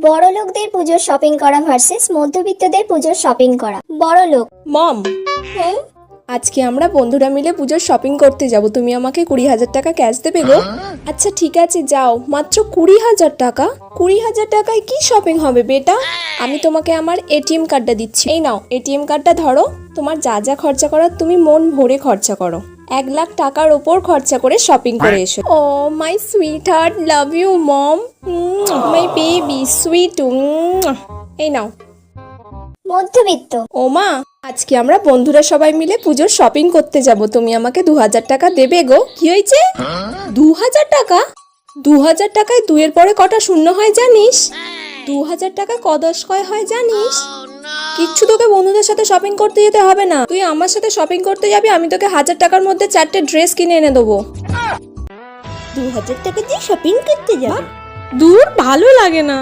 বড় লোকদের পুজোর শপিং করা ভার্সেস মধ্যবিত্তদের পুজোর শপিং করা। বড় লোক মম আজকে আমরা বন্ধুরা মিলে পুজোর শপিং করতে যাব। তুমি আমাকে কুড়ি হাজার টাকা ক্যাশ দেবে গো। আচ্ছা ঠিক আছে যাও। মাত্র কুড়ি হাজার টাকা? কুড়ি হাজার টাকায় কি শপিং হবে বেটা? আমি তোমাকে আমার এটিএম কার্ডটা দিচ্ছি। এই নাও এটিএম কার্ডটা ধরো। তোমার যা যা খরচা করার তুমি মন ভরে খরচা করো। এক লাখ টাকার ওপর খরচা করে শপিং করে এসো। ও my sweetheart love you mom my baby sweet এই নাও। মধ্যবিত্ত। ও মা আজকে আমরা বন্ধুরা সবাই মিলে পুজোর শপিং করতে যাব। তুমি আমাকে দু হাজার টাকা দেবে গো। কি হয়েছে? দু হাজার টাকা? দু হাজার টাকায় দুয়ের পরে কটা শূন্য হয় জানিস? দু হাজার টাকা ক দশ কয় হয় জানিস? কিচ্ছু তোকে বন্ধুদের সাথে শপিং করতে যেতে হবে না। তুই আমার সাথে শপিং করতে যাবি আমি তোকে হাজার টাকার মধ্যে চারটে ড্রেস কিনে এনে দেবো। দু হাজার টাকা দিয়ে শপিং করতে যাব? দূর ভালো লাগে না।